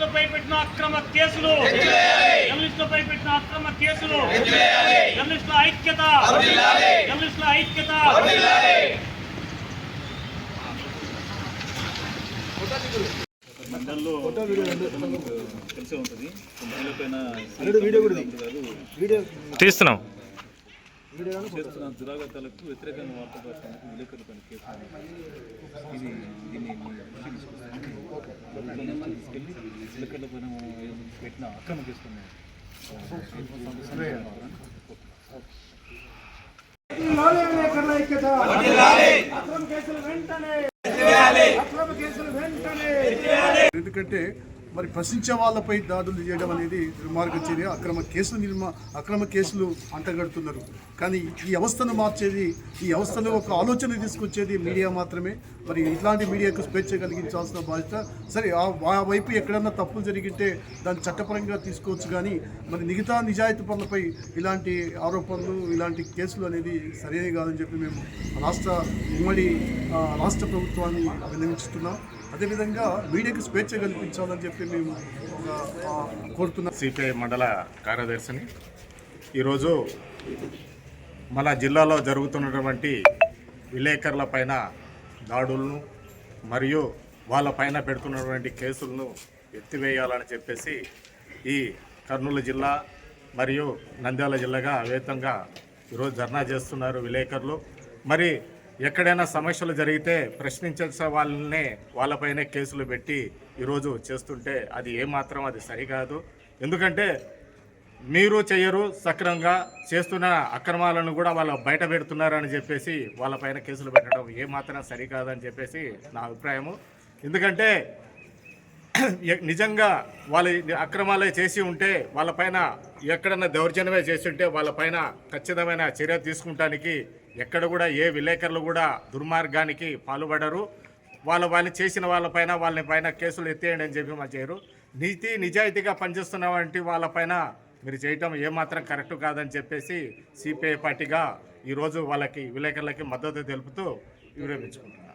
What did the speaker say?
జర్నలిస్టులపై పెట్టిన అక్రమ కేసులు జర్నలిస్టులపై పెట్టిన అక్రమ కేసులు జర్నలిస్టుల ఐక్యత జర్నలిస్టుల ఐక్యత మండల్లో తెలిసే ఉంటుంది తీస్తున్నాం చేస్తున్న దురాగతాలకు వ్యతిరేకంగా వార్త రాష్ట్రానికి విలేకరుల పైన కేసు నమోదు. ఇది దీన్ని మీ దృష్టికి తీసుకొస్తాను. తీసుకెళ్ళి విలేకరుల పైన పెట్టిన అక్రమ కేసులు కేసులు కేసులు వెంటనే ఎందుకంటే మరి ప్రశ్నించే వాళ్ళపై దాడులు చేయడం అనేది దుర్మార్గం చర్య అక్రమ కేసులు నిర్మా అక్రమ కేసులు అంటగడుతున్నారు. కానీ ఈ వ్యవస్థను మార్చేది ఈ వ్యవస్థలో ఒక ఆలోచన తీసుకొచ్చేది మీడియా మాత్రమే. మరి ఇట్లాంటి మీడియాకు స్వేచ్ఛ కలిగించాల్సిన బాధ్యత. సరే ఆ వైపు ఎక్కడన్నా తప్పులు జరిగితే దాన్ని చట్టపరంగా తీసుకోవచ్చు కానీ మరి మిగతా నిజాయితీ పనులపై ఇలాంటి ఆరోపణలు ఇలాంటి కేసులు అనేది సరైనవి కాదని చెప్పి మేము రాష్ట్ర ఉమ్మడి రాష్ట్ర ప్రభుత్వాన్ని అభినందిస్తున్నాం. అదేవిధంగా మీడియాకు స్వేచ్ఛ కల్పించాలని చెప్పి మేము కోరుతున్నాం సిపిఐ మండల కార్యదర్శిని. ఈరోజు మన జిల్లాలో జరుగుతున్నటువంటి విలేకరుల పైన దాడులను మరియు వాళ్ళ పైన పెడుతున్నటువంటి కేసులను ఎత్తివేయాలని చెప్పేసి ఈ కర్నూలు జిల్లా మరియు నంద్యాల జిల్లాగా అవేతంగా ఈరోజు ధర్నా చేస్తున్నారు విలేకరులు. మరి ఎక్కడైనా సమస్యలు జరిగితే ప్రశ్నించే వాళ్ళనే వాళ్ళపైనే కేసులు పెట్టి ఈరోజు చేస్తుంటే అది ఏమాత్రం అది సరికాదు. ఎందుకంటే మీరు చెయ్యరు సక్రమంగా చేస్తున్న అక్రమాలను కూడా వాళ్ళు బయట పెడుతున్నారని చెప్పేసి వాళ్ళపైన కేసులు పెట్టడం ఏమాత్రం సరికాదని చెప్పేసి నా అభిప్రాయము. ఎందుకంటే నిజంగా వాళ్ళు అక్రమాలే చేసి ఉంటే వాళ్ళపైన ఎక్కడన్నా దౌర్జన్యమే చేసి ఉంటే వాళ్ళపైన ఖచ్చితమైన చర్య తీసుకుంటానికి ఎక్కడ కూడా ఏ విలేకరులు కూడా దుర్మార్గానికి పాల్పడరు. వాళ్ళ వాళ్ళు చేసిన వాళ్ళపైన వాళ్ళని పైన కేసులు ఎత్తేయండి అని చెప్పి మా చేయరు. నీతి నిజాయితీగా పనిచేస్తున్న వంటి వాళ్ళపైన మీరు చేయటం ఏమాత్రం కరెక్ట్ కాదని చెప్పేసి సిపిఐ పార్టీగా ఈరోజు వాళ్ళకి విలేకరులకి మద్దతు తెలుపుతూ వివరించుకుంటున్నాం